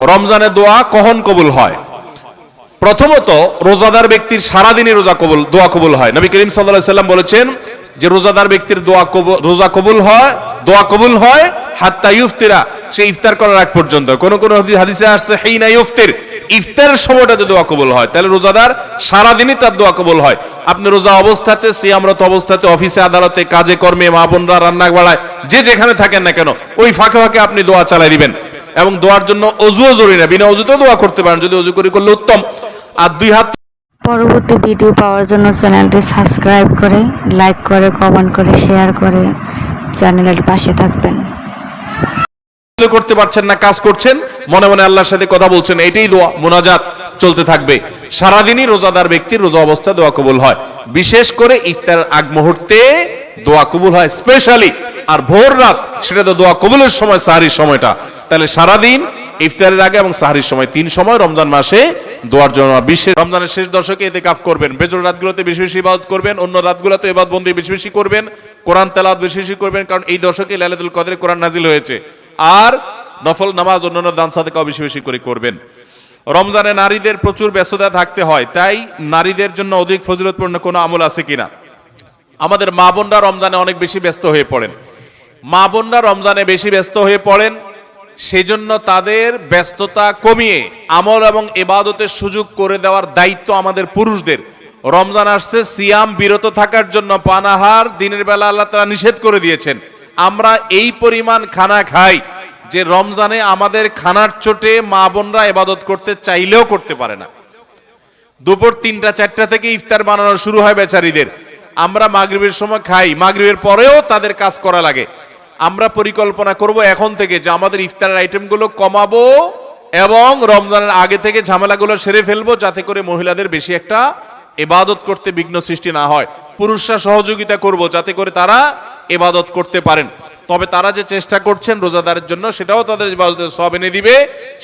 রমজানের দোয়া কখন কবুল হয়? প্রথমত, রোজাদার ব্যক্তির সারাদিনই রোজা কবুল, দোয়া কবুল হয়। নবী করিম সাল্লাল্লাহু সাল্লাম বলেছেন যে, রোজাদার ব্যক্তির দোয়া কবুল রোজা কবুল হয়, দোয়া কবুল হয়, হাত্তা ইফতিরা, সে ইফতার করার আগ পর্যন্ত। কোন কোন হাদিসে আসছে হেইনা ইফতির ইফতারের সময়টাতে দোয়া কবুল হয়। তাহলে রোজাদার সারাদিনই তার দোয়া কবুল হয়। আপনি রোজা অবস্থাতে সে সিয়ামরত অবস্থাতে, অফিসে, আদালতে, কাজে কর্মে মা বোনরা রান্না বাড়ায় যে যেখানে থাকেন না কেন, ওই ফাঁকে ফাঁকে আপনি দোয়া চালাই দিবেন। এবং দোয়ার জন্য অজুও জরুরি না। বিনা অজুতেও দোয়া করতে পারেন যদি অজু করে করলে উত্তম। আর দুই হাত পরবর্তী ভিডিও পাওয়ার জন্য চ্যানেলটি সাবস্ক্রাইব করে লাইক করে কমেন্ট করে শেয়ার করে চ্যানেলের পাশে থাকবেন। করতে পারছেন না কাজ করছেন মনে মনে আল্লাহর সাথে কথা বলছেন এটাই দোয়া মোনাজাত চলতে থাকবে। সারাদিনই রোজাদার ব্যক্তির রোজা অবস্থা দোয়া কবুল হয়। বিশেষ করে ইফতার আগ মুহূর্তে দোয়া কবুল হয় স্পেশালি। আর ভোর রাত সেটা তো দোয়া কবুলের সময় সাহারির সময়টা। তাহলে সারাদিন ইফতারের আগে এবং সাহারির সময়, তিন সময় রমজান মাসে দোয়ার জন্য বিশেষ রমজানের শেষ দশকে এতে কাফ করবেন। বেজর রাতগুলোতে বেশি বেশি ইবাদত করবেন, অন্য রাতগুলোতে ইবাদত বন্দি বেশি বেশি করবেন, কোরআন তেলাওয়াত বেশি বেশি করবেন, কারণ এই দশকে লাইলাতুল কদরে কোরআন নাজিল হয়েছে। আর নফল নামাজ অন্যান্য দান সাদেকাও বেশি বেশি করে করবেন। রমজানে নারীদের প্রচুর ব্যস্ততা থাকতে হয়, তাই নারীদের জন্য অধিক ফজিলতপূর্ণ কোনো আমল আছে কিনা? আমাদের মা বোনরা রমজানে অনেক বেশি ব্যস্ত হয়ে পড়েন। মা বোনরা রমজানে বেশি ব্যস্ত হয়ে পড়েন সেজন্য তাদের ব্যস্ততা কমিয়ে আমল এবং এবাদতের সুযোগ করে দেওয়ার দায়িত্ব আমাদের পুরুষদের। রমজান আসছে, সিয়াম বিরত থাকার জন্য পানাহার দিনের বেলা আল্লাহ তারা নিষেধ করে দিয়েছেন। আমরা এই পরিমাণ খানা খাই যে রমজানে আমাদের খানার চোটে মা বোনরা এবাদত করতে চাইলেও করতে পারে না। দুপুর তিনটা, চারটা থেকে ইফতার বানানো শুরু হয় বেচারিদের। আমরা মাগরিবের সময় খাই, মাগরিবের পরেও তাদের কাজ করা লাগে। আমরা পরিকল্পনা করব এখন থেকে যে আমাদের ইফতারের আইটেমগুলো কমাবো এবং রমজানের আগে থেকে ঝামেলাগুলো সেরে ফেলব যাতে করে মহিলাদের বেশি একটা এবাদত করতে বিঘ্ন সৃষ্টি না হয়। পুরুষরা সহযোগিতা করব যাতে করে তারা এবাদত করতে পারেন। তবে তারা যে চেষ্টা করছেন রোজাদারের জন্য, সেটাও তাদের সব এনে দিবে।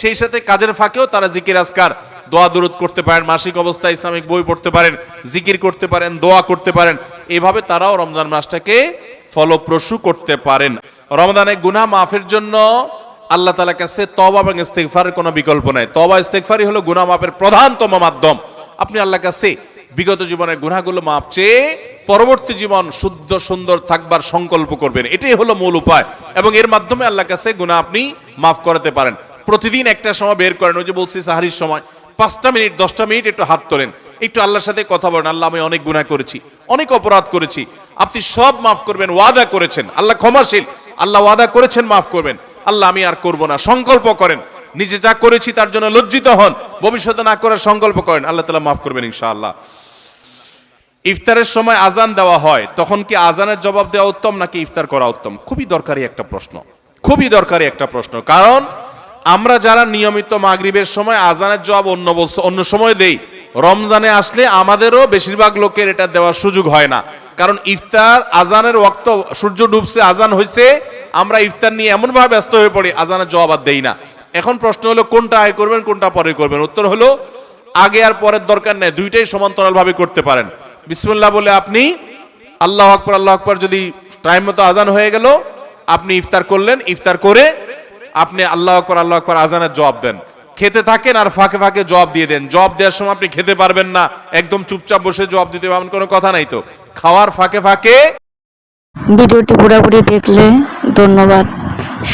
সেই সাথে কাজের ফাঁকেও তারা জিকির আজকার, দোয়া দূরত করতে পারেন, মাসিক অবস্থায় ইসলামিক বই পড়তে পারেন, জিকির করতে পারেন, দোয়া করতে পারেন। এভাবে তারাও রমজান মাসটাকে ফলপ্রসূ করতে পারেন। রমজানে গুনাহ মাফের জন্য আল্লাহ তালা কাছে তবা এবং ইস্তেগফারের কোনো বিকল্প নাই। তবা ইস্তেগফারই হলো গুনাহ মাফের প্রধানতম মাধ্যম। আপনি আল্লাহ কাছে বিগত জীবনের গুনাহগুলো মাপ চেয়ে পরবর্তী জীবন শুদ্ধ, সুন্দর থাকবার সংকল্প করবেন। এটাই হলো মূল উপায়। এবং এর মাধ্যমে আল্লাহ কাছে গুনাহ আপনি মাফ করাতে পারেন। প্রতিদিন একটা সময় বের করেন, ওই যে বলছি সাহারির সময়, পাঁচটা মিনিট, দশটা মিনিট একটু হাত তোলেন। একটু আল্লাহর সাথে কথা বলেন, আল্লাহ আমি অনেক গুনাহ করেছি, অনেক অপরাধ করেছি। আপনি সব মাফ করবেন, ওয়াদা করেছেন। আল্লাহ ক্ষমাশীল। আল্লাহ ওয়াদা করেছেন, মাফ করবেন। আল্লাহ আমি আর করব না, সংকল্প করেন। নিজে যা করেছি তার জন্য লজ্জিত হন। ভবিষ্যতে না করার সংকল্প করেন, আল্লাহ তালা মাফ করবেন ইনশাআল্লাহ। ইফতারের সময় আজান দেওয়া হয়, তখন কি আজানের জবাব দেওয়া উত্তম নাকি ইফতার করা উত্তম? খুবই দরকারি একটা প্রশ্ন। খুবই দরকারি একটা প্রশ্ন, কারণ আমরা যারা নিয়মিত মাগরিবের সময় আজানের জবাব অন্য অন্য সময় দেই রমজানে আসলে আমাদেরও বেশিরভাগ লোকের এটা দেওয়ার সুযোগ হয় না। কারণ ইফতার, আজানের ওক্ত সূর্য ডুবছে, আজান হয়েছে আমরা ইফতার নিয়ে এমনভাবে ব্যস্ত হয়ে পড়ি, আজানের জবাব আর দেই না। এখন প্রশ্ন হলো, কোনটা আয় করবেন, কোনটা পরে করবেন? উত্তর হলো, আগে আর পরের দরকার নেই, দুইটাই সমান্তরাল ভাবে করতে পারেন। বিসমুল্লাহ বলে আপনি, আল্লাহ আকবর আল্লাহ আকবর যদি টাইম মতো আজান হয়ে গেল, আপনি ইফতার করলেন, ইফতার করে আপনি আল্লাহ আকবর আল্লাহ আকবর আজানের জবাব দেন। খেতে থাকেন আর ফাঁকে ফাঁকে জবাব দিয়ে দেন। জবাব দেওয়ার সময় আপনি খেতে পারবেন না। একদম চুপচাপ বসে জবাব দিতে পারবেন কোনো কথা নাই তো। খাওয়ার ফাঁকে ফাঁকে ভিডিওটি পুরোপুরি দেখলে ধন্যবাদ।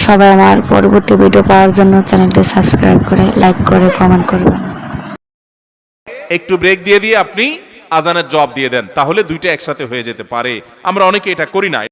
সবাই আমার পরবর্তী ভিডিও পাওয়ার জন্য চ্যানেলটি সাবস্ক্রাইব করে লাইক করে কমেন্ট করবেন। একটু ব্রেক দিয়ে দিয়ে আপনি আজানের জবাব দিয়ে দেন তাহলে দুইটা একসাথে হয়ে যেতে পারে। আমরা অনেকে এটা করি না।